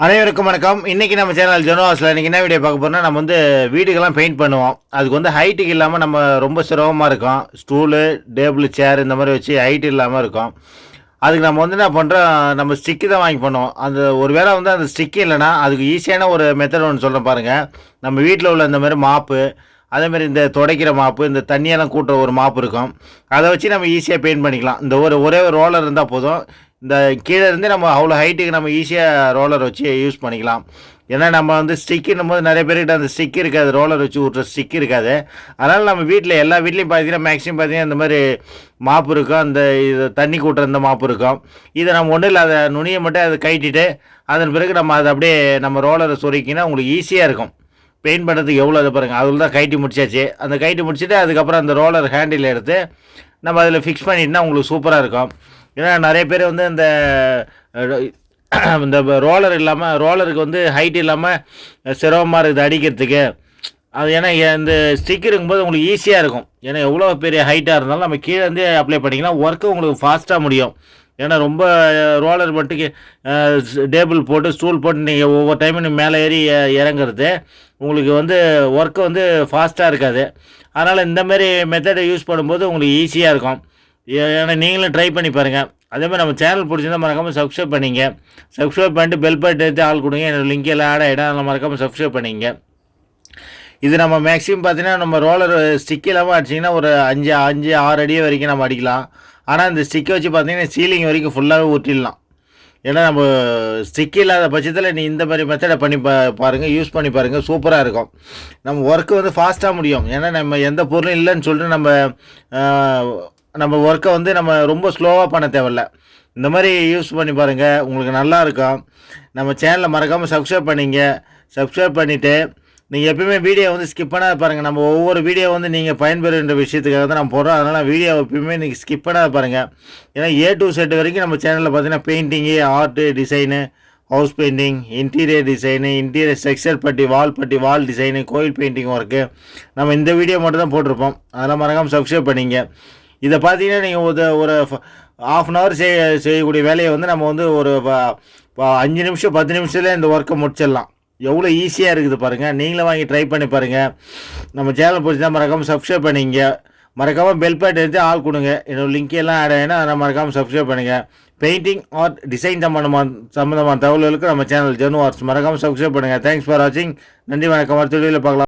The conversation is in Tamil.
அனைவருக்கும் வணக்கம். இன்றைக்கி நம்ம சேனல் ஜெனோவாஸில் இன்றைக்கி என்ன வீடியோ பார்க்க போகிறோம்னா நம்ம வந்து வீடுக்கெல்லாம் பெயிண்ட் பண்ணுவோம். அதுக்கு வந்து ஹைட்டுக்கு இல்லாமல் நம்ம ரொம்ப சிரமமாக இருக்கும். ஸ்டூலு டேபிள் சேர் இந்த மாதிரி வச்சு ஹைட் இல்லாமல் இருக்கும். அதுக்கு நம்ம வந்து என்ன பண்ணுறோம் நம்ம ஸ்டிக்கு தான் வாங்கி பண்ணுவோம். அந்த ஒரு வேளை வந்து அந்த ஸ்டிக்கு இல்லைன்னா அதுக்கு ஈஸியான ஒரு மெத்தட் ஒன்று சொல்கிறேன் பாருங்கள் நம்ம வீட்டில் உள்ள இந்த மாதிரி மாப்பு அதேமாதிரி இந்த துடைக்கிற மாப்பு இந்த தண்ணியெல்லாம் கூட்டுற ஒரு மாப்பு இருக்கும். அதை வச்சு நம்ம ஈஸியாக பெயிண்ட் பண்ணிக்கலாம். இந்த ஒரு ஒரே ஒரு ரோலர் இருந்தால் போதும். இந்த கீழே இருந்து நம்ம அவ்வளோ ஹைட்டுக்கு நம்ம ஈஸியாக ரோலர் வச்சு யூஸ் பண்ணிக்கலாம். ஏன்னா நம்ம வந்து ஸ்டிக்குன்னும் போது நிறைய பேர்கிட்ட அந்த ஸ்டிக் இருக்காது ரோலர் வச்சு விட்ற ஸ்டிக் இருக்காது. அதனால் நம்ம வீட்டில் எல்லா வீட்லேயும் பார்த்தீங்கன்னா மேக்ஸிமம் பார்த்தீங்கன்னா இந்த மாதிரி மாப்பு இருக்கும். அந்த இது தண்ணி கூட்டுற அந்த மாப்பு இருக்கும். இதை நம்ம ஒன்றும் இல்லை அதை நுனியை மட்டும் அதை கைட்டிட்டு அதன் பிறகு நம்ம அதை அப்படியே நம்ம ரோலரை சொருக்கினா உங்களுக்கு ஈஸியாக இருக்கும். பெயிண்ட் பண்ணுறதுக்கு எவ்வளோ இது பாருங்கள் அதில் தான் கைட்டி முடிச்சாச்சு. அந்த கைட்டி முடிச்சுட்டு அதுக்கப்புறம் அந்த ரோலர் ஹேண்டில் எடுத்து நம்ம அதில் ஃபிக்ஸ் பண்ணிட்டுனா உங்களுக்கு சூப்பராக இருக்கும். ஏன்னா நிறைய பேர் வந்து இந்த இந்த ரோலர் இல்லாமல் ரோலருக்கு வந்து ஹைட் இல்லாமல் சிரமமாக இருக்குது அடிக்கிறதுக்கு. அது ஏன்னா இந்த ஸ்டிக் இருக்கும்போது உங்களுக்கு ஈஸியாக இருக்கும். ஏன்னா எவ்வளோ பெரிய ஹைட்டாக இருந்தாலும் நம்ம கீழே இருந்து அப்ளை பண்ணிக்கலாம் ஒர்க்கு உங்களுக்கு ஃபாஸ்ட்டாக முடியும். ஏன்னா ரொம்ப ரோலர் மட்டுக்கு டேபிள் போட்டு ஸ்டூல் போட்டு நீங்கள் ஒவ்வொரு டைமும் நீங்கள் மேலே ஏறி இறங்குறது உங்களுக்கு வந்து ஒர்க்கு வந்து ஃபாஸ்ட்டாக இருக்காது. அதனால் இந்தமாரி மெத்தடை யூஸ் பண்ணும்போது உங்களுக்கு ஈஸியாக இருக்கும். ஏன்னா நீங்களும் ட்ரை பண்ணி பாருங்கள் அதே மாதிரி நம்ம சேனல் பிடிச்சிருந்தா மறக்காமல் சப்ஸ்கிரைப் பண்ணிங்க. சப்ஸ்கிரைப் பண்ணிட்டு பெல் பட்டு எடுத்து ஆள் கொடுங்க. என்னோடய லிங்க் எல்லாம் ஆட் ஆகிடும் அதில் மறக்காமல் சப்ஸ்கிரைப் பண்ணிங்க. இது நம்ம மேக்ஸிமம் பார்த்தீங்கன்னா நம்ம ரோலர் ஸ்டிக் இல்லாமல் அடிச்சிங்கன்னா ஒரு அஞ்சு அஞ்சு ஆறு அடி வரைக்கும் நம்ம அடிக்கலாம். ஆனால் இந்த ஸ்டிக்கை வச்சு பார்த்தீங்கன்னா சீலிங் வரைக்கும் ஃபுல்லாகவே ஊற்றிடலாம் ஏன்னா நம்ம ஸ்டிக் இல்லாத பட்சத்தில் நீ இந்த மாதிரி மெத்தடை பண்ணி பா பாருங்கள் யூஸ் பண்ணி பாருங்கள் சூப்பராக இருக்கும். நம்ம ஒர்க்கு வந்து ஃபாஸ்ட்டாக முடியும். ஏன்னா நம்ம எந்த பொருளும் இல்லைன்னு சொல்லிட்டு நம்ம நம்ம ஒர்க்கை வந்து நம்ம ரொம்ப ஸ்லோவாக பண்ண தேவையில்ல. இந்த மாதிரி யூஸ் பண்ணி பாருங்கள் உங்களுக்கு நல்லா இருக்கும். நம்ம சேனலை மறக்காமல் சப்ஸ்கிரைப் பண்ணிங்க. சப்ஸ்கிரைப் பண்ணிவிட்டு நீங்கள் எப்பயுமே வீடியோ வந்து ஸ்கிப் பண்ணாத பாருங்கள் நம்ம ஒவ்வொரு வீடியோ வந்து நீங்கள் பயன்பெறுகின்ற விஷயத்துக்காக தான் நம்ம போடுறோம். அதனால் வீடியோ எப்பயுமே நீங்கள் ஸ்கிப் பண்ணாத பாருங்கள் ஏன்னா ஏ டு செட் வரைக்கும் நம்ம சேனலில் பார்த்தீங்கன்னா painting art design house painting interior design interior structure putty wall putty wall design கோயில் பெயிண்டிங் ஒர்க்கு நம்ம இந்த வீடியோ மட்டும் தான் போட்டிருப்போம். அதெல்லாம் மறக்காமல் சப்ஸ்கிரைப் பண்ணிங்க. இதை பார்த்தீங்கன்னா நீங்கள் ஒரு ஒரு ஆஃப் அன் ஹவர் செய்ய செய்யக்கூடிய வேலையை வந்து நம்ம வந்து ஒரு ப- அஞ்சு நிமிஷம் பத்து நிமிஷத்தில் இந்த ஒர்க்கை முடிச்சிடலாம். எவ்வளோ ஈஸியாக இருக்குது பாருங்கள் நீங்களும் வாங்கி ட்ரை பண்ணி பாருங்கள் நம்ம சேனல் பிடிச்சா மறக்காமல் சப்ஸ்கிரைப் பண்ணிங்க. மறக்காமல் பெல் பட்டன் எடுத்து ஆள் கொடுங்க. என்னோட லிங்க் எல்லாம் ஆட் ஆகினா அதை மறக்காமல் சப்ஸ்கிரைப் பண்ணுங்கள் பெயிண்டிங் ஆர் டிசைன் சம்மந்தமான சம்மந்தமான தகவல்களுக்கு நம்ம சேனல் ஜெனு ஆர்ட்ஸ் மறக்காமல் சப்ஸ்கிரைப் பண்ணுங்கள் தேங்க்ஸ் ஃபார் வாட்சிங் நன்றி வணக்கம். அடுத்த வீடியோவில் பார்க்கலாம்.